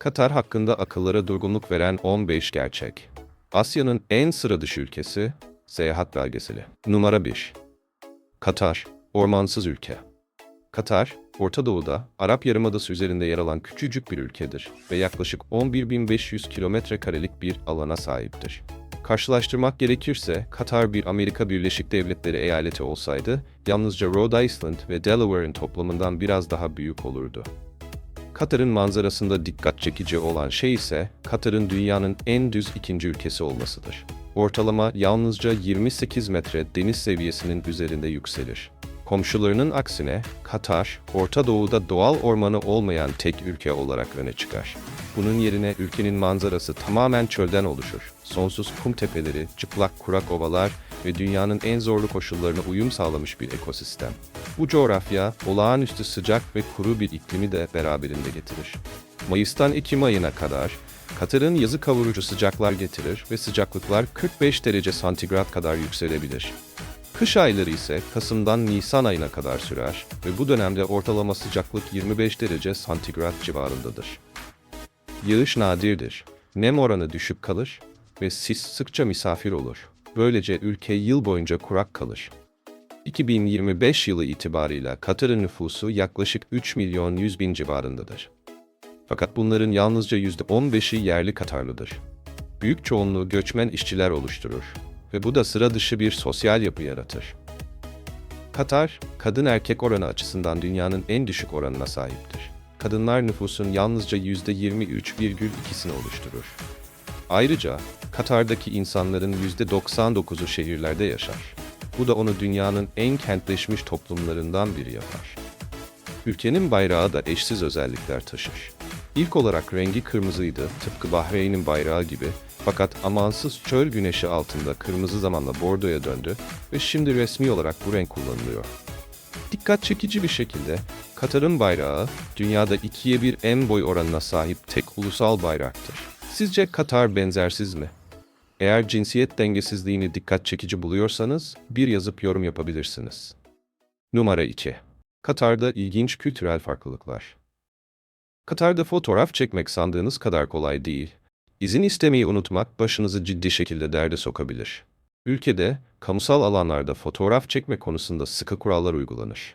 Katar hakkında akıllara durgunluk veren 15 gerçek. Asya'nın en sıra dışı ülkesi, seyahat belgeseli. Numara 1. Katar, ormansız ülke. Katar, Orta Doğu'da Arap Yarımadası üzerinde yer alan küçücük bir ülkedir ve yaklaşık 11.500 kilometre karelik bir alana sahiptir. Karşılaştırmak gerekirse Katar bir Amerika Birleşik Devletleri eyaleti olsaydı yalnızca Rhode Island ve Delaware'ın toplamından biraz daha büyük olurdu. Katar'ın manzarasında dikkat çekici olan şey ise Katar'ın dünyanın en düz ikinci ülkesi olmasıdır. Ortalama yalnızca 28 metre deniz seviyesinin üzerinde yükselir. Komşularının aksine Katar, Orta Doğu'da doğal ormanı olmayan tek ülke olarak öne çıkar. Bunun yerine ülkenin manzarası tamamen çölden oluşur. Sonsuz kum tepeleri, çıplak kurak ovalar ve dünyanın en zorlu koşullarına uyum sağlamış bir ekosistem. Bu coğrafya olağanüstü sıcak ve kuru bir iklimi de beraberinde getirir. Mayıs'tan Ekim ayına kadar Katar'ın yazı kavurucu sıcaklar getirir ve sıcaklıklar 45 derece santigrat kadar yükselebilir. Kış ayları ise Kasım'dan Nisan ayına kadar sürer ve bu dönemde ortalama sıcaklık 25 derece santigrat civarındadır. Yağış nadirdir, nem oranı düşük kalır ve sis sıkça misafir olur. Böylece ülke yıl boyunca kurak kalır. 2025 yılı itibarıyla Katar'ın nüfusu yaklaşık 3 milyon 100 bin civarındadır. Fakat bunların yalnızca %15'i yerli Katarlıdır. Büyük çoğunluğu göçmen işçiler oluşturur ve bu da sıra dışı bir sosyal yapı yaratır. Katar, kadın erkek oranı açısından dünyanın en düşük oranına sahiptir. Kadınlar nüfusun yalnızca %23,2'sini oluşturur. Ayrıca Katar'daki insanların %99'u şehirlerde yaşar. Bu da onu dünyanın en kentleşmiş toplumlarından biri yapar. Ülkenin bayrağı da eşsiz özellikler taşır. İlk olarak rengi kırmızıydı, tıpkı Bahreyn'in bayrağı gibi. Fakat amansız çöl güneşi altında kırmızı zamanla bordoya döndü ve şimdi resmi olarak bu renk kullanılıyor. Dikkat çekici bir şekilde Katar'ın bayrağı dünyada ikiye bir en boy oranına sahip tek ulusal bayraktır. Sizce Katar benzersiz mi? Eğer cinsiyet dengesizliğini dikkat çekici buluyorsanız bir yazıp yorum yapabilirsiniz. Numara 2. Katar'da ilginç kültürel farklılıklar. Katar'da fotoğraf çekmek sandığınız kadar kolay değil. İzin istemeyi unutmak başınızı ciddi şekilde derde sokabilir. Ülkede kamusal alanlarda fotoğraf çekme konusunda sıkı kurallar uygulanır.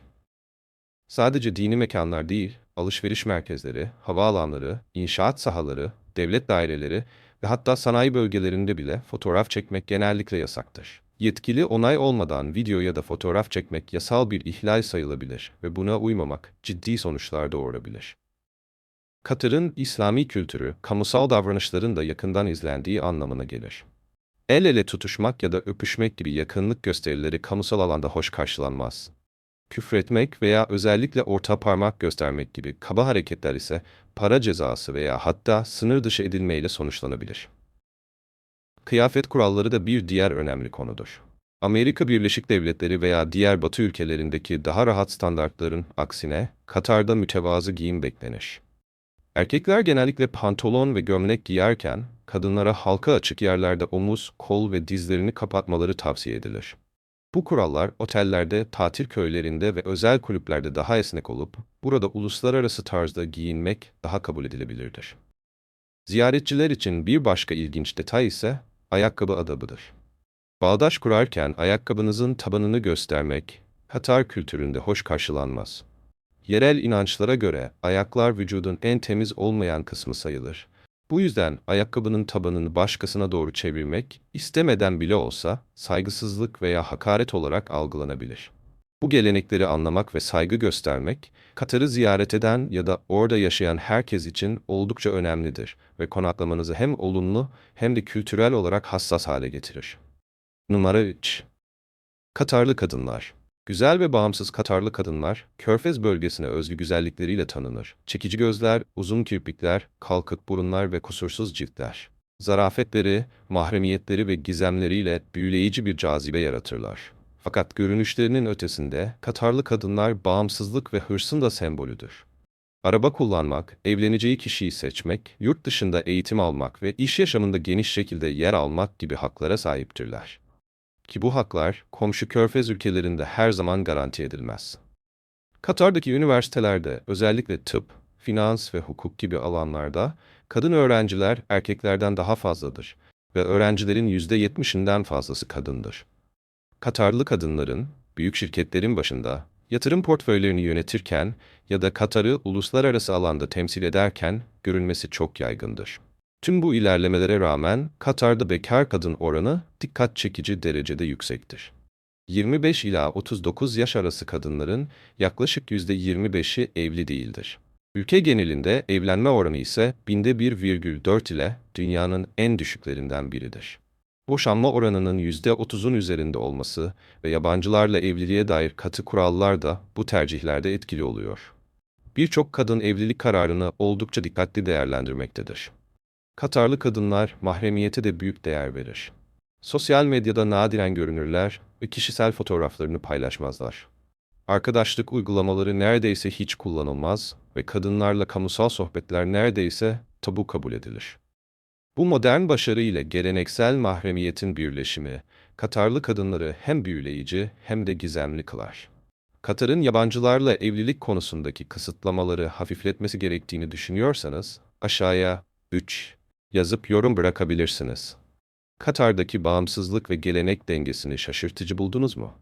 Sadece dini mekanlar değil, alışveriş merkezleri, havaalanları, inşaat sahaları, devlet daireleri ve hatta sanayi bölgelerinde bile fotoğraf çekmek genellikle yasaktır. Yetkili onay olmadan video ya da fotoğraf çekmek yasal bir ihlal sayılabilir ve buna uymamak ciddi sonuçlar doğurabilir. Katar'ın İslami kültürü, kamusal davranışların da yakından izlendiği anlamına gelir. El ele tutuşmak ya da öpüşmek gibi yakınlık gösterileri kamusal alanda hoş karşılanmaz. Küfretmek veya özellikle orta parmak göstermek gibi kaba hareketler ise para cezası veya hatta sınır dışı edilmeyle sonuçlanabilir. Kıyafet kuralları da bir diğer önemli konudur. Amerika Birleşik Devletleri veya diğer Batı ülkelerindeki daha rahat standartların aksine Katar'da mütevazı giyim beklenir. Erkekler genellikle pantolon ve gömlek giyerken, kadınlara halka açık yerlerde omuz, kol ve dizlerini kapatmaları tavsiye edilir. Bu kurallar otellerde, tatil köylerinde ve özel kulüplerde daha esnek olup, burada uluslararası tarzda giyinmek daha kabul edilebilirdir. Ziyaretçiler için bir başka ilginç detay ise ayakkabı adabıdır. Bağdaş kurarken ayakkabınızın tabanını göstermek, Katar kültüründe hoş karşılanmaz. Yerel inançlara göre ayaklar vücudun en temiz olmayan kısmı sayılır. Bu yüzden ayakkabının tabanını başkasına doğru çevirmek, istemeden bile olsa saygısızlık veya hakaret olarak algılanabilir. Bu gelenekleri anlamak ve saygı göstermek, Katar'ı ziyaret eden ya da orada yaşayan herkes için oldukça önemlidir ve konaklamanızı hem olumlu hem de kültürel olarak hassas hale getirir. Numara 3. Katarlı kadınlar Güzel ve bağımsız Katarlı kadınlar, Körfez bölgesine özgü güzellikleriyle tanınır. Çekici gözler, uzun kirpikler, kalkık burunlar ve kusursuz ciltler. Zarafetleri, mahremiyetleri ve gizemleriyle büyüleyici bir cazibe yaratırlar. Fakat görünüşlerinin ötesinde Katarlı kadınlar bağımsızlık ve hırsın da sembolüdür. Araba kullanmak, evleneceği kişiyi seçmek, yurt dışında eğitim almak ve iş yaşamında geniş şekilde yer almak gibi haklara sahiptirler ki bu haklar komşu körfez ülkelerinde her zaman garanti edilmez. Katar'daki üniversitelerde özellikle tıp, finans ve hukuk gibi alanlarda kadın öğrenciler erkeklerden daha fazladır ve öğrencilerin %70'inden fazlası kadındır. Katarlı kadınların büyük şirketlerin başında yatırım portföylerini yönetirken ya da Katar'ı uluslararası alanda temsil ederken görülmesi çok yaygındır. Tüm bu ilerlemelere rağmen Katar'da bekar kadın oranı dikkat çekici derecede yüksektir. 25 ila 39 yaş arası kadınların yaklaşık %25'i evli değildir. Ülke genelinde evlenme oranı ise binde 1,4 ile dünyanın en düşüklerinden biridir. Boşanma oranının %30'un üzerinde olması ve yabancılarla evliliğe dair katı kurallar da bu tercihlerde etkili oluyor. Birçok kadın evlilik kararını oldukça dikkatli değerlendirmektedir. Katarlı kadınlar mahremiyete de büyük değer verir. Sosyal medyada nadiren görünürler ve kişisel fotoğraflarını paylaşmazlar. Arkadaşlık uygulamaları neredeyse hiç kullanılmaz ve kadınlarla kamusal sohbetler neredeyse tabu kabul edilir. Bu modern başarı ile geleneksel mahremiyetin birleşimi, Katarlı kadınları hem büyüleyici hem de gizemli kılar. Katar'ın yabancılarla evlilik konusundaki kısıtlamaları hafifletmesi gerektiğini düşünüyorsanız, aşağıya 3 yazıp yorum bırakabilirsiniz. Katar'daki bağımsızlık ve gelenek dengesini şaşırtıcı buldunuz mu?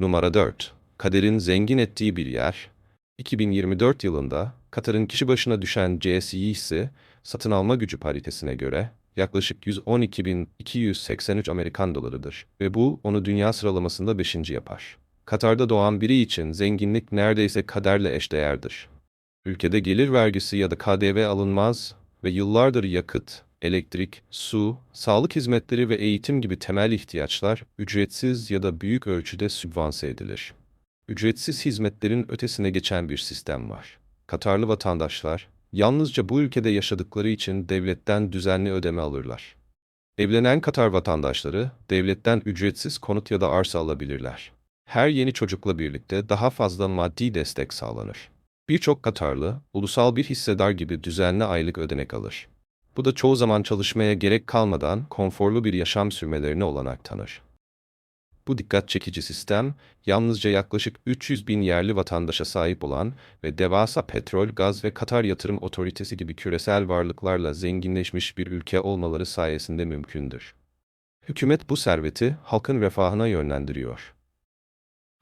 Numara 4. Kader'in zengin ettiği bir yer. 2024 yılında Katar'ın kişi başına düşen GSE'si satın alma gücü paritesine göre yaklaşık 112.283 Amerikan dolarıdır ve bu onu dünya sıralamasında 5. yapar. Katar'da doğan biri için zenginlik neredeyse kaderle eşdeğerdir. Ülkede gelir vergisi ya da KDV alınmaz ve yıllardır yakıt, elektrik, su, sağlık hizmetleri ve eğitim gibi temel ihtiyaçlar ücretsiz ya da büyük ölçüde sübvanse edilir. Ücretsiz hizmetlerin ötesine geçen bir sistem var. Katarlı vatandaşlar yalnızca bu ülkede yaşadıkları için devletten düzenli ödeme alırlar. Evlenen Katar vatandaşları devletten ücretsiz konut ya da arsa alabilirler. Her yeni çocukla birlikte daha fazla maddi destek sağlanır. Birçok Katarlı, ulusal bir hissedar gibi düzenli aylık ödenek alır. Bu da çoğu zaman çalışmaya gerek kalmadan konforlu bir yaşam sürmelerine olanak tanır. Bu dikkat çekici sistem, yalnızca yaklaşık 300 bin yerli vatandaşa sahip olan ve devasa petrol, gaz ve Katar Yatırım Otoritesi gibi küresel varlıklarla zenginleşmiş bir ülke olmaları sayesinde mümkündür. Hükümet bu serveti halkın refahına yönlendiriyor.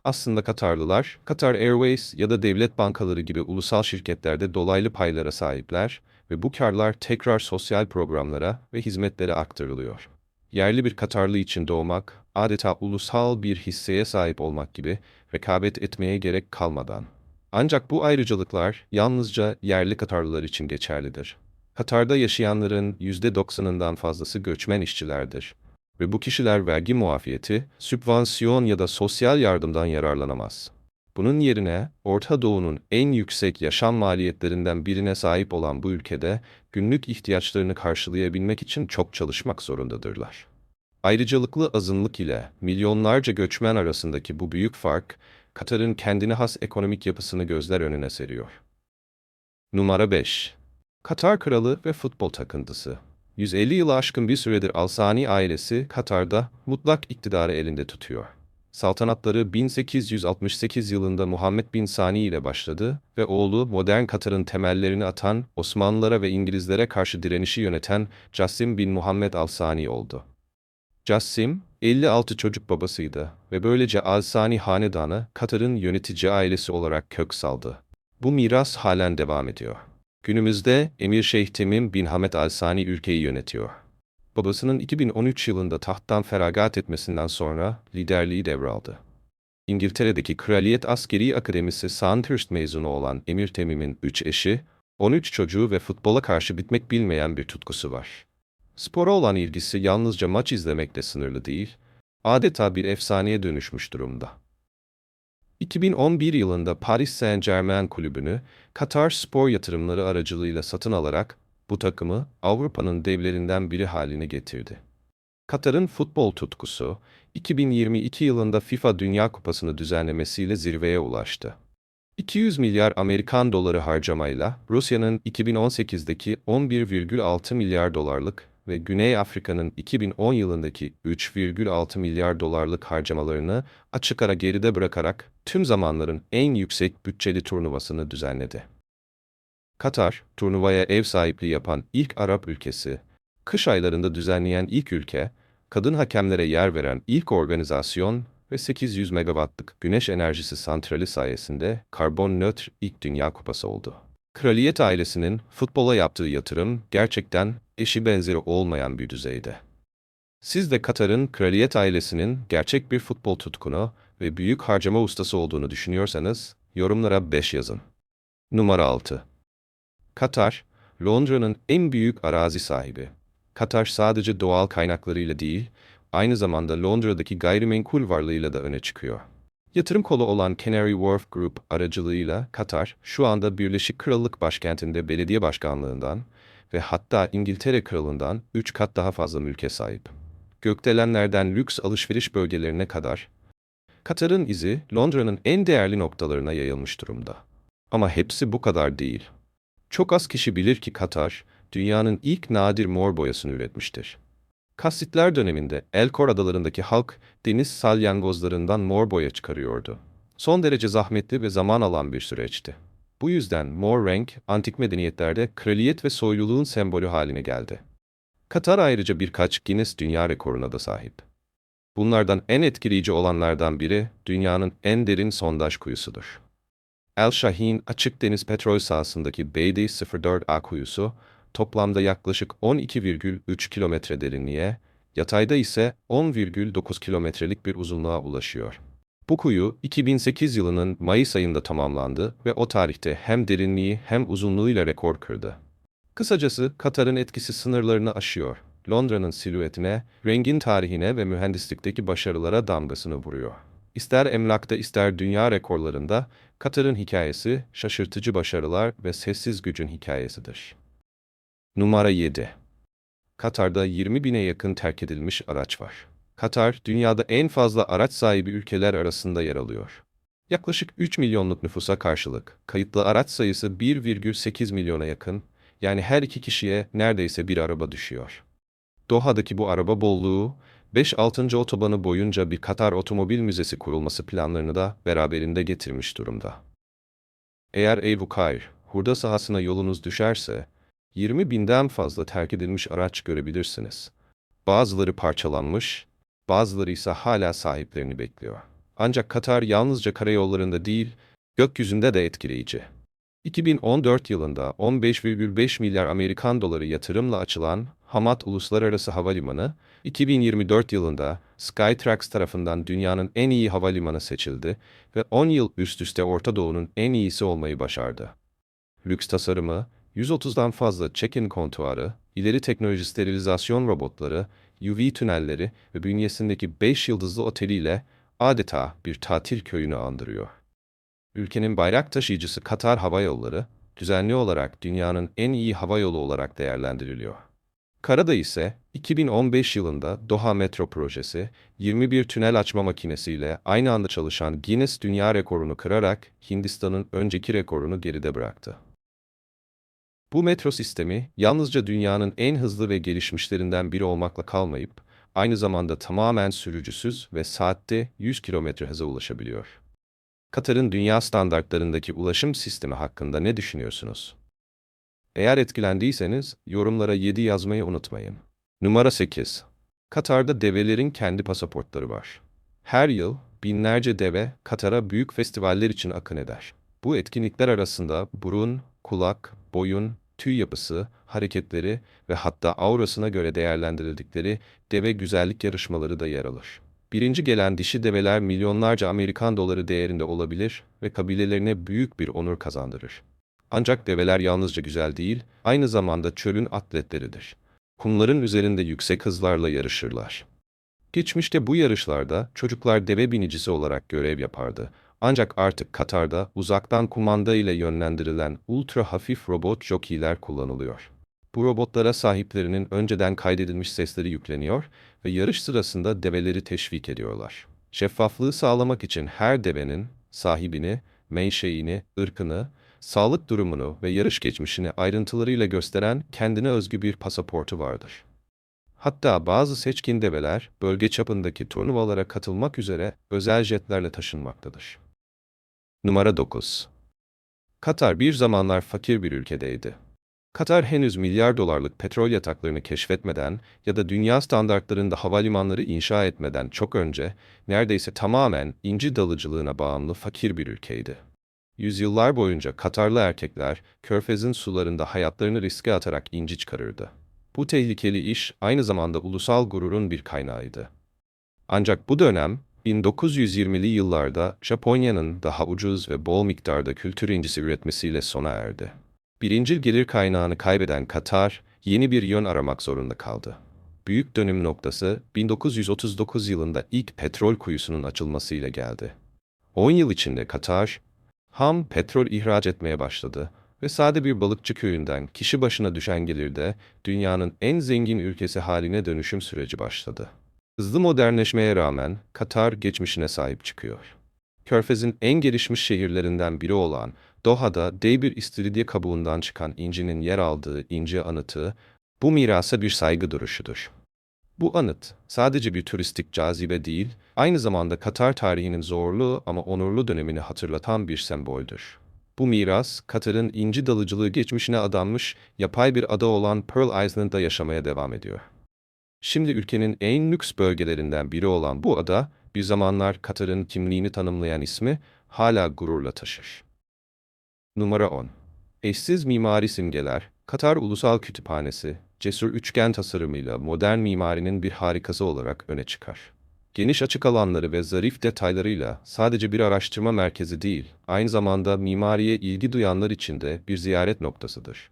Aslında Katarlılar, Qatar Airways ya da devlet bankaları gibi ulusal şirketlerde dolaylı paylara sahipler ve bu karlar tekrar sosyal programlara ve hizmetlere aktarılıyor. Yerli bir Katarlı için doğmak, adeta ulusal bir hisseye sahip olmak gibi rekabet etmeye gerek kalmadan. Ancak bu ayrıcalıklar yalnızca yerli Katarlılar için geçerlidir. Katar'da yaşayanların %90'ından fazlası göçmen işçilerdir ve bu kişiler vergi muafiyeti, sübvansiyon ya da sosyal yardımdan yararlanamaz. Bunun yerine Orta Doğu'nun en yüksek yaşam maliyetlerinden birine sahip olan bu ülkede günlük ihtiyaçlarını karşılayabilmek için çok çalışmak zorundadırlar. Ayrıcalıklı azınlık ile milyonlarca göçmen arasındaki bu büyük fark, Katar'ın kendine has ekonomik yapısını gözler önüne seriyor. Numara 5. Katar Kralı ve futbol takıntısı. 150 yılı aşkın bir süredir Alsani ailesi Katar'da mutlak iktidarı elinde tutuyor. Saltanatları 1868 yılında Muhammed bin Sani ile başladı ve oğlu modern Katar'ın temellerini atan Osmanlılara ve İngilizlere karşı direnişi yöneten Cassim bin Muhammed Al-Sani oldu. Cassim, 56 çocuk babasıydı ve böylece Al-Sani hanedanı Katar'ın yönetici ailesi olarak kök saldı. Bu miras halen devam ediyor. Günümüzde Emir Şeyh Temim bin Hamed Al-Sani ülkeyi yönetiyor. Babasının 2013 yılında tahttan feragat etmesinden sonra liderliği devraldı. İngiltere'deki Kraliyet Askeri Akademisi Sandhurst mezunu olan Emir Temim'in üç eşi, 13 çocuğu ve futbola karşı bitmek bilmeyen bir tutkusu var. Spora olan ilgisi yalnızca maç izlemekle sınırlı değil, adeta bir efsaneye dönüşmüş durumda. 2011 yılında Paris Saint-Germain kulübünü Katar Spor Yatırımları aracılığıyla satın alarak bu takımı Avrupa'nın devlerinden biri haline getirdi. Katar'ın futbol tutkusu 2022 yılında FIFA Dünya Kupası'nı düzenlemesiyle zirveye ulaştı. 200 milyar Amerikan doları harcamayla Rusya'nın 2018'deki 11,6 milyar dolarlık ve Güney Afrika'nın 2010 yılındaki 3,6 milyar dolarlık harcamalarını açık ara geride bırakarak tüm zamanların en yüksek bütçeli turnuvasını düzenledi. Katar, turnuvaya ev sahipliği yapan ilk Arap ülkesi, kış aylarında düzenleyen ilk ülke, kadın hakemlere yer veren ilk organizasyon ve 800 megawattlık güneş enerjisi santrali sayesinde karbon nötr ilk Dünya Kupası oldu. Kraliyet ailesinin futbola yaptığı yatırım gerçekten eşi benzeri olmayan bir düzeyde. Siz de Katar'ın kraliyet ailesinin gerçek bir futbol tutkunu ve büyük harcama ustası olduğunu düşünüyorsanız yorumlara 5 yazın. Numara 6. Katar, Londra'nın en büyük arazi sahibi. Katar sadece doğal kaynaklarıyla değil, aynı zamanda Londra'daki gayrimenkul varlığıyla da öne çıkıyor. Yatırım kolu olan Canary Wharf Group aracılığıyla Katar, şu anda Birleşik Krallık başkentinde belediye başkanlığından ve hatta İngiltere Kralı'ndan 3 kat daha fazla mülke sahip. Gökdelenlerden lüks alışveriş bölgelerine kadar, Katar'ın izi Londra'nın en değerli noktalarına yayılmış durumda. Ama hepsi bu kadar değil. Çok az kişi bilir ki Katar, dünyanın ilk nadir mor boyasını üretmiştir. Kasitler döneminde Elkor adalarındaki halk deniz salyangozlarından mor boya çıkarıyordu. Son derece zahmetli ve zaman alan bir süreçti. Bu yüzden mor renk antik medeniyetlerde kraliyet ve soyluluğun sembolü haline geldi. Katar ayrıca birkaç Guinness Dünya Rekoru'na da sahip. Bunlardan en etkileyici olanlardan biri dünyanın en derin sondaj kuyusudur. El Shahin açık deniz petrol sahasındaki Beydi 04A kuyusu toplamda yaklaşık 12,3 kilometre derinliğe, yatayda ise 10,9 kilometrelik bir uzunluğa ulaşıyor. Bu kuyu 2008 yılının Mayıs ayında tamamlandı ve o tarihte hem derinliği hem uzunluğuyla rekor kırdı. Kısacası Katar'ın etkisi sınırlarını aşıyor. Londra'nın silüetine, rengin tarihine ve mühendislikteki başarılara damgasını vuruyor. İster emlakta ister dünya rekorlarında Katar'ın hikayesi şaşırtıcı başarılar ve sessiz gücün hikayesidir. Numara 7. Katar'da 20 bine yakın terk edilmiş araç var. Katar, dünyada en fazla araç sahibi ülkeler arasında yer alıyor. Yaklaşık 3 milyonluk nüfusa karşılık, kayıtlı araç sayısı 1,8 milyona yakın, yani her iki kişiye neredeyse bir araba düşüyor. Doha'daki bu araba bolluğu, 5-6. otobanı boyunca bir Katar Otomobil Müzesi kurulması planlarını da beraberinde getirmiş durumda. Eğer Evukayr, hurda sahasına yolunuz düşerse, 20 binden fazla terk edilmiş araç görebilirsiniz. Bazıları parçalanmış, bazıları ise hala sahiplerini bekliyor. Ancak Katar yalnızca karayollarında değil, gökyüzünde de etkileyici. 2014 yılında 15,5 milyar Amerikan doları yatırımla açılan Hamad Uluslararası Havalimanı, 2024 yılında Skytrax tarafından dünyanın en iyi havalimanı seçildi ve 10 yıl üst üste Orta Doğu'nun en iyisi olmayı başardı. Lüks tasarımı, 130'dan fazla check-in kontuarı, ileri teknoloji sterilizasyon robotları, UV tünelleri ve bünyesindeki 5 yıldızlı oteliyle adeta bir tatil köyünü andırıyor. Ülkenin bayrak taşıyıcısı Katar Hava Yolları, düzenli olarak dünyanın en iyi hava yolu olarak değerlendiriliyor. Karada ise 2015 yılında Doha Metro Projesi 21 tünel açma makinesiyle aynı anda çalışan Guinness Dünya Rekorunu kırarak Hindistan'ın önceki rekorunu geride bıraktı. Bu metro sistemi yalnızca dünyanın en hızlı ve gelişmişlerinden biri olmakla kalmayıp aynı zamanda tamamen sürücüsüz ve saatte 100 km hıza ulaşabiliyor. Katar'ın dünya standartlarındaki ulaşım sistemi hakkında ne düşünüyorsunuz? Eğer etkilendiyseniz yorumlara 7 yazmayı unutmayın. Numara 8. Katar'da develerin kendi pasaportları var. Her yıl binlerce deve Katar'a büyük festivaller için akın eder. Bu etkinlikler arasında burun, kulak, boyun, tüy yapısı, hareketleri ve hatta aurasına göre değerlendirildikleri deve güzellik yarışmaları da yer alır. Birinci gelen dişi develer milyonlarca Amerikan doları değerinde olabilir ve kabilelerine büyük bir onur kazandırır. Ancak develer yalnızca güzel değil, aynı zamanda çölün atletleridir. Kumların üzerinde yüksek hızlarla yarışırlar. Geçmişte bu yarışlarda çocuklar deve binicisi olarak görev yapardı. Ancak artık Katar'da uzaktan kumanda ile yönlendirilen ultra hafif robot jockeyler kullanılıyor. Bu robotlara sahiplerinin önceden kaydedilmiş sesleri yükleniyor ve yarış sırasında develeri teşvik ediyorlar. Şeffaflığı sağlamak için her devenin sahibini, menşeini, ırkını, sağlık durumunu ve yarış geçmişini ayrıntılarıyla gösteren kendine özgü bir pasaportu vardır. Hatta bazı seçkin develer bölge çapındaki turnuvalara katılmak üzere özel jetlerle taşınmaktadır. Numara 9. Katar bir zamanlar fakir bir ülkedeydi. Katar henüz milyar dolarlık petrol yataklarını keşfetmeden ya da dünya standartlarında havalimanları inşa etmeden çok önce neredeyse tamamen inci dalıcılığına bağımlı fakir bir ülkeydi. Yüzyıllar boyunca Katarlı erkekler Körfez'in sularında hayatlarını riske atarak inci çıkarırdı. Bu tehlikeli iş aynı zamanda ulusal gururun bir kaynağıydı. Ancak bu dönem 1920'li yıllarda Japonya'nın daha ucuz ve bol miktarda kültür incisi üretmesiyle sona erdi. Birincil gelir kaynağını kaybeden Katar, yeni bir yön aramak zorunda kaldı. Büyük dönüm noktası 1939 yılında ilk petrol kuyusunun açılmasıyla geldi. 10 yıl içinde Katar, ham petrol ihraç etmeye başladı ve sade bir balıkçı köyünden kişi başına düşen gelirde dünyanın en zengin ülkesi haline dönüşüm süreci başladı. Hızlı modernleşmeye rağmen Katar geçmişine sahip çıkıyor. Körfez'in en gelişmiş şehirlerinden biri olan Doha'da dev bir istiridye kabuğundan çıkan incinin yer aldığı inci anıtı, bu mirasa bir saygı duruşudur. Bu anıt sadece bir turistik cazibe değil, aynı zamanda Katar tarihinin zorlu ama onurlu dönemini hatırlatan bir semboldür. Bu miras, Katar'ın inci dalıcılığı geçmişine adanmış yapay bir ada olan Pearl Island'da yaşamaya devam ediyor. Şimdi ülkenin en lüks bölgelerinden biri olan bu ada, bir zamanlar Katar'ın kimliğini tanımlayan ismi hala gururla taşır. Numara 10. Eşsiz mimari simgeler, Katar Ulusal Kütüphanesi, cesur üçgen tasarımıyla modern mimarinin bir harikası olarak öne çıkar. Geniş açık alanları ve zarif detaylarıyla sadece bir araştırma merkezi değil, aynı zamanda mimariye ilgi duyanlar için de bir ziyaret noktasıdır.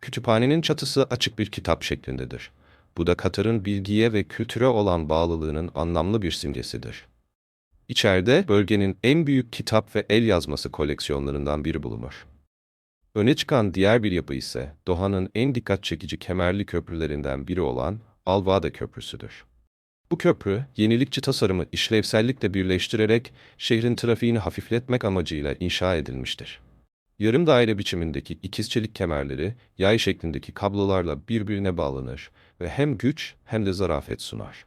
Kütüphanenin çatısı açık bir kitap şeklindedir. Bu da Katar'ın bilgiye ve kültüre olan bağlılığının anlamlı bir simgesidir. İçeride bölgenin en büyük kitap ve el yazması koleksiyonlarından biri bulunur. Öne çıkan diğer bir yapı ise Doha'nın en dikkat çekici kemerli köprülerinden biri olan Alvada Köprüsü'dür. Bu köprü, yenilikçi tasarımı işlevsellikle birleştirerek şehrin trafiğini hafifletmek amacıyla inşa edilmiştir. Yarım daire biçimindeki ikiz çelik kemerleri yay şeklindeki kablolarla birbirine bağlanır ve hem güç hem de zarafet sunar.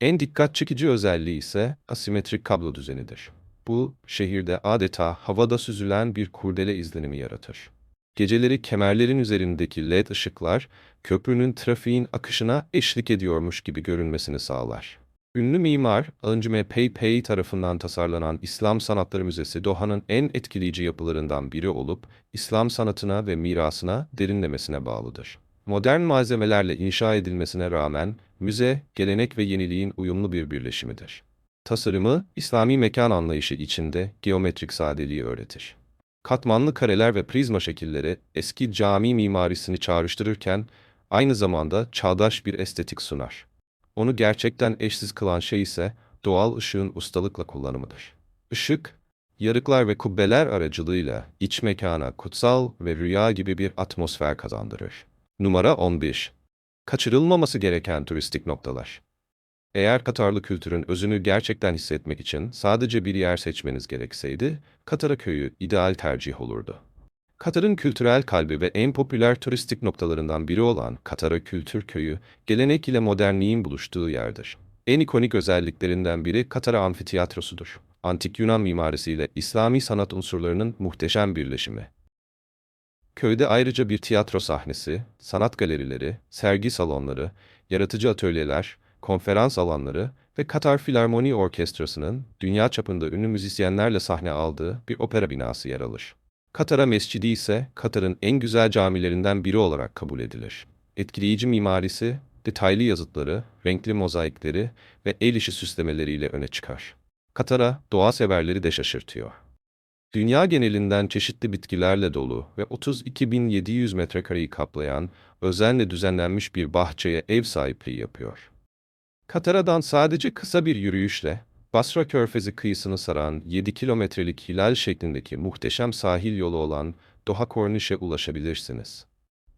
En dikkat çekici özelliği ise asimetrik kablo düzenidir. Bu, şehirde adeta havada süzülen bir kurdele izlenimi yaratır. Geceleri kemerlerin üzerindeki led ışıklar, köprünün trafiğin akışına eşlik ediyormuş gibi görünmesini sağlar. Ünlü mimar, Ancime Pei Pei tarafından tasarlanan İslam Sanatları Müzesi Doha'nın en etkileyici yapılarından biri olup, İslam sanatına ve mirasına derinlemesine bağlıdır. Modern malzemelerle inşa edilmesine rağmen, müze, gelenek ve yeniliğin uyumlu bir birleşimidir. Tasarımı, İslami mekan anlayışı içinde geometrik sadeliği öğretir. Katmanlı kareler ve prizma şekilleri eski cami mimarisini çağrıştırırken, aynı zamanda çağdaş bir estetik sunar. Onu gerçekten eşsiz kılan şey ise doğal ışığın ustalıkla kullanımıdır. Işık, yarıklar ve kubbeler aracılığıyla iç mekana kutsal ve rüya gibi bir atmosfer kazandırır. Numara 11. Kaçırılmaması gereken turistik noktalar. Eğer Katarlı kültürün özünü gerçekten hissetmek için sadece bir yer seçmeniz gerekseydi, Katara köyü ideal tercih olurdu. Katar'ın kültürel kalbi ve en popüler turistik noktalarından biri olan Katara Kültür Köyü, gelenek ile modernliğin buluştuğu yerdir. En ikonik özelliklerinden biri Katara Amfiteyatrosu'dur. Antik Yunan mimarisiyle İslami sanat unsurlarının muhteşem birleşimi. Köyde ayrıca bir tiyatro sahnesi, sanat galerileri, sergi salonları, yaratıcı atölyeler, konferans alanları ve Katar Filarmoni Orkestrası'nın dünya çapında ünlü müzisyenlerle sahne aldığı bir opera binası yer alır. Katara Mescidi ise Katar'ın en güzel camilerinden biri olarak kabul edilir. Etkileyici mimarisi, detaylı yazıtları, renkli mozaikleri ve el işi süslemeleriyle öne çıkar. Katar'a doğa severleri de şaşırtıyor. Dünya genelinden çeşitli bitkilerle dolu ve 32.700 metrekareyi kaplayan özenle düzenlenmiş bir bahçeye ev sahipliği yapıyor. Katara'dan sadece kısa bir yürüyüşle Basra Körfezi kıyısını saran 7 kilometrelik hilal şeklindeki muhteşem sahil yolu olan Doha Cornish'e ulaşabilirsiniz.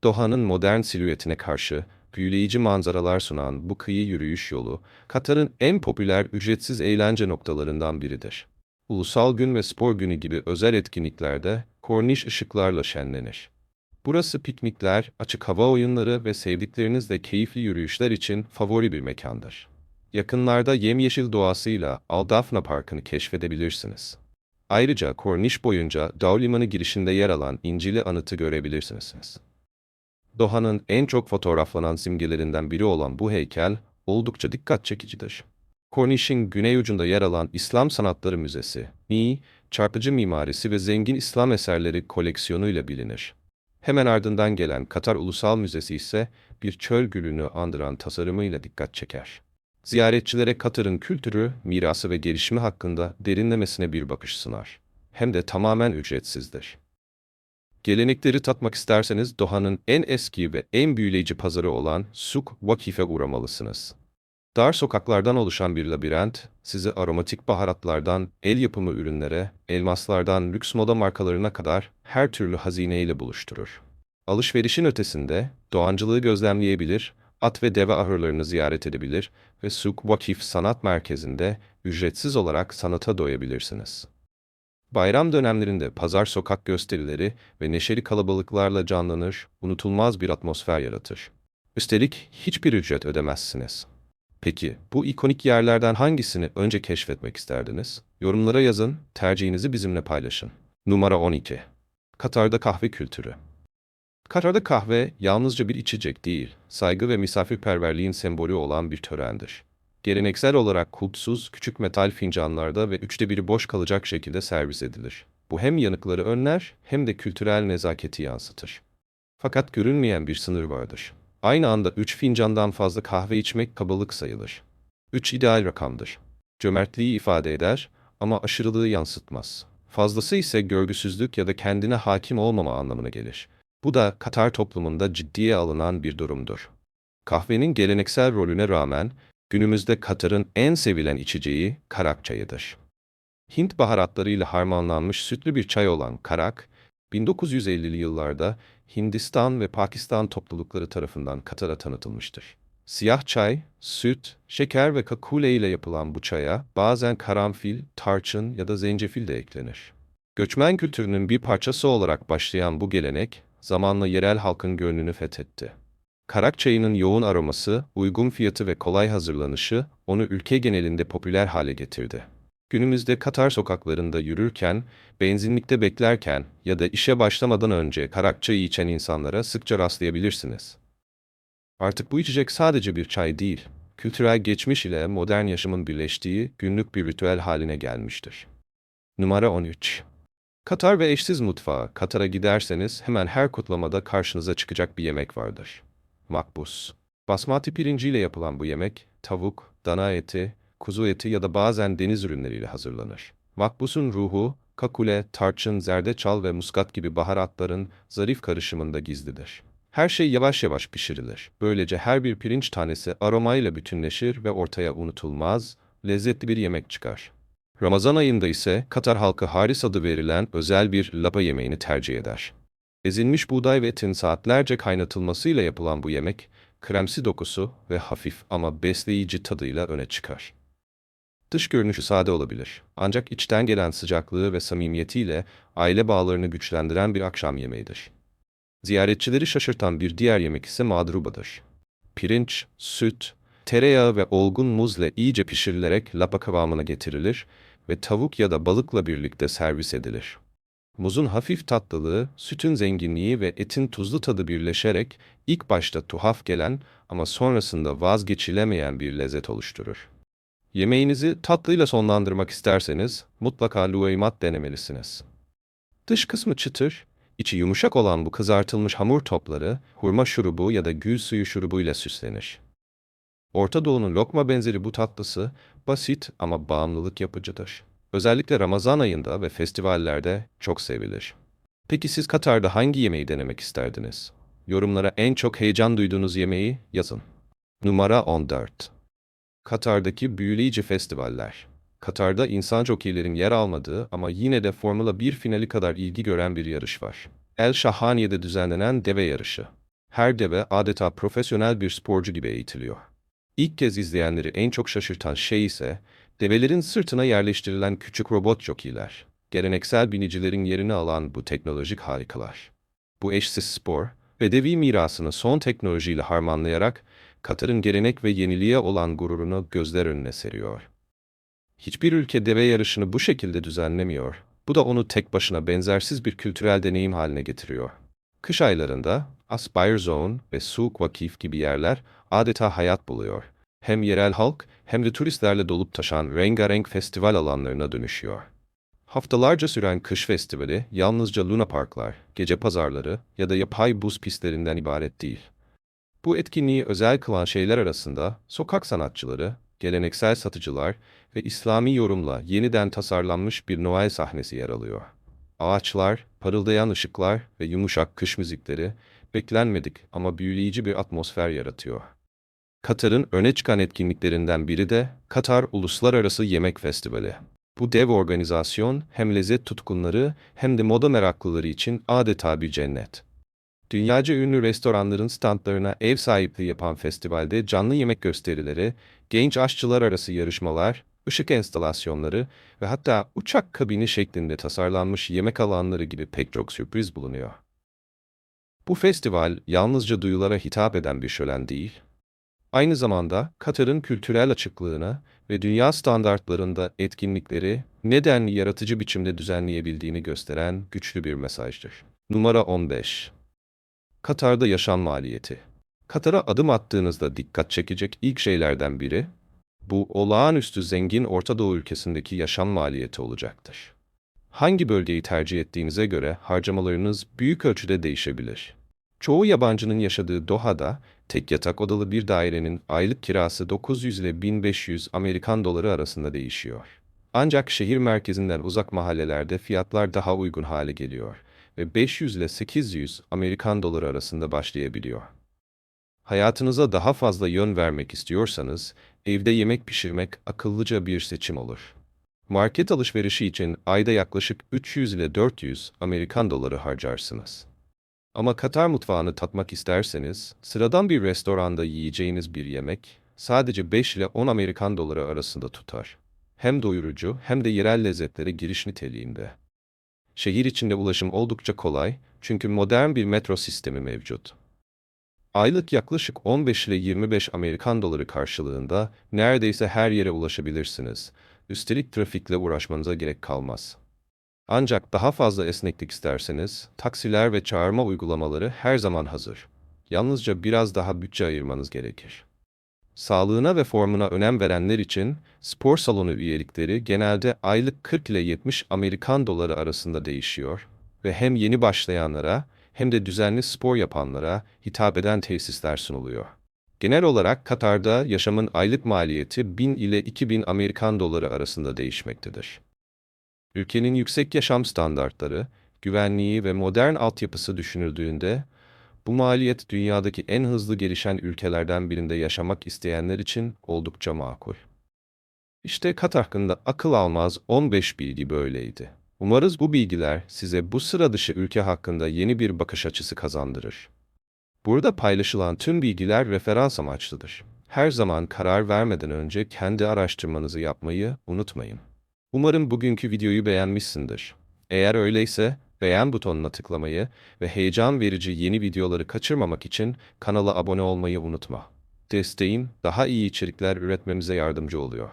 Doha'nın modern silüetine karşı büyüleyici manzaralar sunan bu kıyı yürüyüş yolu, Katar'ın en popüler ücretsiz eğlence noktalarından biridir. Ulusal Gün ve Spor Günü gibi özel etkinliklerde korniş ışıklarla şenlenir. Burası piknikler, açık hava oyunları ve sevdiklerinizle keyifli yürüyüşler için favori bir mekandır. Yakınlarda yemyeşil doğasıyla Aldafna Parkı'nı keşfedebilirsiniz. Ayrıca korniş boyunca Dow Limanı girişinde yer alan İncil'i anıtı görebilirsiniz. Doha'nın en çok fotoğraflanan simgelerinden biri olan bu heykel oldukça dikkat çekicidir. Cornish'in güney ucunda yer alan İslam Sanatları Müzesi, ni, çarpıcı mimarisi ve zengin İslam eserleri koleksiyonuyla bilinir. Hemen ardından gelen Katar Ulusal Müzesi ise bir çöl gülünü andıran tasarımıyla dikkat çeker. Ziyaretçilere Katar'ın kültürü, mirası ve gelişimi hakkında derinlemesine bir bakış sunar. Hem de tamamen ücretsizdir. Gelenekleri tatmak isterseniz Doha'nın en eski ve en büyüleyici pazarı olan Suk Vakif'e uğramalısınız. Dar sokaklardan oluşan bir labirent, sizi aromatik baharatlardan el yapımı ürünlere, elmaslardan lüks moda markalarına kadar her türlü hazineyle buluşturur. Alışverişin ötesinde doğancılığı gözlemleyebilir, at ve deve ahırlarını ziyaret edebilir ve Suk Vakif Sanat Merkezi'nde ücretsiz olarak sanata doyabilirsiniz. Bayram dönemlerinde pazar sokak gösterileri ve neşeli kalabalıklarla canlanır, unutulmaz bir atmosfer yaratır. Üstelik hiçbir ücret ödemezsiniz. Peki bu ikonik yerlerden hangisini önce keşfetmek isterdiniz? Yorumlara yazın, tercihinizi bizimle paylaşın. Numara 12. Katar'da kahve kültürü. Katar'da kahve yalnızca bir içecek değil, saygı ve misafirperverliğin sembolü olan bir törendir. Geleneksel olarak kulpsuz, küçük metal fincanlarda ve üçte biri boş kalacak şekilde servis edilir. Bu hem yanıkları önler hem de kültürel nezaketi yansıtır. Fakat görünmeyen bir sınır vardır. Aynı anda üç fincandan fazla kahve içmek kabalık sayılır. Üç ideal rakamdır. Cömertliği ifade eder ama aşırılığı yansıtmaz. Fazlası ise görgüsüzlük ya da kendine hakim olmama anlamına gelir. Bu da Katar toplumunda ciddiye alınan bir durumdur. Kahvenin geleneksel rolüne rağmen günümüzde Katar'ın en sevilen içeceği karak çayıdır. Hint baharatlarıyla harmanlanmış sütlü bir çay olan karak, 1950'li yıllarda Hindistan ve Pakistan toplulukları tarafından Katar'a tanıtılmıştır. Siyah çay, süt, şeker ve kakule ile yapılan bu çaya bazen karanfil, tarçın ya da zencefil de eklenir. Göçmen kültürünün bir parçası olarak başlayan bu gelenek, zamanla yerel halkın gönlünü fethetti. Karak çayının yoğun aroması, uygun fiyatı ve kolay hazırlanışı onu ülke genelinde popüler hale getirdi. Günümüzde Katar sokaklarında yürürken, benzinlikte beklerken ya da işe başlamadan önce karak çayı içen insanlara sıkça rastlayabilirsiniz. Artık bu içecek sadece bir çay değil, kültürel geçmiş ile modern yaşamın birleştiği günlük bir ritüel haline gelmiştir. Numara 13 Katar ve eşsiz mutfağı. Katar'a giderseniz hemen her kutlamada karşınıza çıkacak bir yemek vardır. Makbus. Basmati pirinciyle yapılan bu yemek, tavuk, dana eti, kuzu eti ya da bazen deniz ürünleriyle hazırlanır. Makbusun ruhu, kakule, tarçın, zerdeçal ve muskat gibi baharatların zarif karışımında gizlidir. Her şey yavaş yavaş pişirilir. Böylece her bir pirinç tanesi aromayla bütünleşir ve ortaya unutulmaz, lezzetli bir yemek çıkar. Ramazan ayında ise Katar halkı haris adı verilen özel bir lapa yemeğini tercih eder. Ezilmiş buğday ve etin saatlerce kaynatılmasıyla yapılan bu yemek, kremsi dokusu ve hafif ama besleyici tadıyla öne çıkar. Dış görünüşü sade olabilir, ancak içten gelen sıcaklığı ve samimiyetiyle aile bağlarını güçlendiren bir akşam yemeğidir. Ziyaretçileri şaşırtan bir diğer yemek ise madrubadır. Pirinç, süt, tereyağı ve olgun muzla iyice pişirilerek lapa kıvamına getirilir ve tavuk ya da balıkla birlikte servis edilir. Muzun hafif tatlılığı, sütün zenginliği ve etin tuzlu tadı birleşerek ilk başta tuhaf gelen ama sonrasında vazgeçilemeyen bir lezzet oluşturur. Yemeğinizi tatlıyla sonlandırmak isterseniz mutlaka lueymat denemelisiniz. Dış kısmı çıtır, içi yumuşak olan bu kızartılmış hamur topları hurma şurubu ya da gül suyu şurubuyla süslenir. Orta Doğu'nun lokma benzeri bu tatlısı basit ama bağımlılık yapıcıdır. Özellikle Ramazan ayında ve festivallerde çok sevilir. Peki siz Katar'da hangi yemeği denemek isterdiniz? Yorumlara en çok heyecan duyduğunuz yemeği yazın. Numara 14 Katar'daki büyüleyici festivaller. Katar'da insan jokeylerin yer almadığı ama yine de Formula 1 finali kadar ilgi gören bir yarış var. El Şahaniye'de düzenlenen deve yarışı. Her deve adeta profesyonel bir sporcu gibi eğitiliyor. İlk kez izleyenleri en çok şaşırtan şey ise develerin sırtına yerleştirilen küçük robot jokeyler. Geleneksel binicilerin yerini alan bu teknolojik harikalar. Bu eşsiz spor, Bedevi mirasını son teknolojiyle harmanlayarak Katar'ın gelenek ve yeniliğe olan gururunu gözler önüne seriyor. Hiçbir ülke deve yarışını bu şekilde düzenlemiyor. Bu da onu tek başına benzersiz bir kültürel deneyim haline getiriyor. Kış aylarında Aspire Zone ve Souk Vakif gibi yerler adeta hayat buluyor. Hem yerel halk hem de turistlerle dolup taşan rengarenk festival alanlarına dönüşüyor. Haftalarca süren kış festivali yalnızca Luna Parklar, gece pazarları ya da yapay buz pistlerinden ibaret değil. Bu etkinliği özel kılan şeyler arasında sokak sanatçıları, geleneksel satıcılar ve İslami yorumla yeniden tasarlanmış bir Noel sahnesi yer alıyor. Ağaçlar, parıldayan ışıklar ve yumuşak kış müzikleri beklenmedik ama büyüleyici bir atmosfer yaratıyor. Katar'ın öne çıkan etkinliklerinden biri de Katar Uluslararası Yemek Festivali. Bu dev organizasyon hem lezzet tutkunları hem de moda meraklıları için adeta bir cennet. Dünyaca ünlü restoranların standlarına ev sahipliği yapan festivalde canlı yemek gösterileri, genç aşçılar arası yarışmalar, ışık enstalasyonları ve hatta uçak kabini şeklinde tasarlanmış yemek alanları gibi pek çok sürpriz bulunuyor. Bu festival yalnızca duyulara hitap eden bir şölen değil, aynı zamanda Katar'ın kültürel açıklığına ve dünya standartlarında etkinlikleri nedenli yaratıcı biçimde düzenleyebildiğini gösteren güçlü bir mesajdır. Numara 15 Katar'da yaşam maliyeti Katar'a adım attığınızda dikkat çekecek ilk şeylerden biri, bu olağanüstü zengin Orta Doğu ülkesindeki yaşam maliyeti olacaktır. Hangi bölgeyi tercih ettiğinize göre harcamalarınız büyük ölçüde değişebilir. Çoğu yabancının yaşadığı Doha'da tek yatak odalı bir dairenin aylık kirası 900 ile 1500 Amerikan doları arasında değişiyor. Ancak şehir merkezinden uzak mahallelerde fiyatlar daha uygun hale geliyor ve 500 ile 800 Amerikan doları arasında başlayabiliyor. Hayatınıza daha fazla yön vermek istiyorsanız, evde yemek pişirmek akıllıca bir seçim olur. Market alışverişi için ayda yaklaşık 300 ile 400 Amerikan doları harcarsınız. Ama Katar mutfağını tatmak isterseniz, sıradan bir restoranda yiyeceğiniz bir yemek sadece 5 ile 10 Amerikan doları arasında tutar. Hem doyurucu hem de yerel lezzetlere giriş niteliğinde. Şehir içinde ulaşım oldukça kolay çünkü modern bir metro sistemi mevcut. Aylık yaklaşık 15 ile 25 Amerikan doları karşılığında neredeyse her yere ulaşabilirsiniz. Üstelik trafikle uğraşmanıza gerek kalmaz. Ancak daha fazla esneklik isterseniz, taksiler ve çağırma uygulamaları her zaman hazır. Yalnızca biraz daha bütçe ayırmanız gerekir. Sağlığına ve formuna önem verenler için spor salonu üyelikleri genelde aylık 40 ile 70 Amerikan doları arasında değişiyor ve hem yeni başlayanlara hem de düzenli spor yapanlara hitap eden tesisler sunuluyor. Genel olarak Katar'da yaşamın aylık maliyeti 1000 ile 2000 Amerikan doları arasında değişmektedir. Ülkenin yüksek yaşam standartları, güvenliği ve modern altyapısı düşünüldüğünde, bu maliyet dünyadaki en hızlı gelişen ülkelerden birinde yaşamak isteyenler için oldukça makul. İşte Kat hakkında akıl almaz 15 bilgi böyleydi. Umarız bu bilgiler size bu sıra dışı ülke hakkında yeni bir bakış açısı kazandırır. Burada paylaşılan tüm bilgiler referans amaçlıdır. Her zaman karar vermeden önce kendi araştırmanızı yapmayı unutmayın. Umarım bugünkü videoyu beğenmişsindir. Eğer öyleyse beğen butonuna tıklamayı ve heyecan verici yeni videoları kaçırmamak için kanala abone olmayı unutma. Desteğin daha iyi içerikler üretmemize yardımcı oluyor.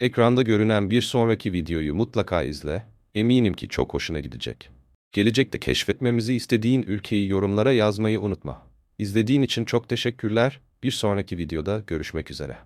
Ekranda görünen bir sonraki videoyu mutlaka izle, eminim ki çok hoşuna gidecek. Gelecekte keşfetmemizi istediğin ülkeyi yorumlara yazmayı unutma. İzlediğin için çok teşekkürler, bir sonraki videoda görüşmek üzere.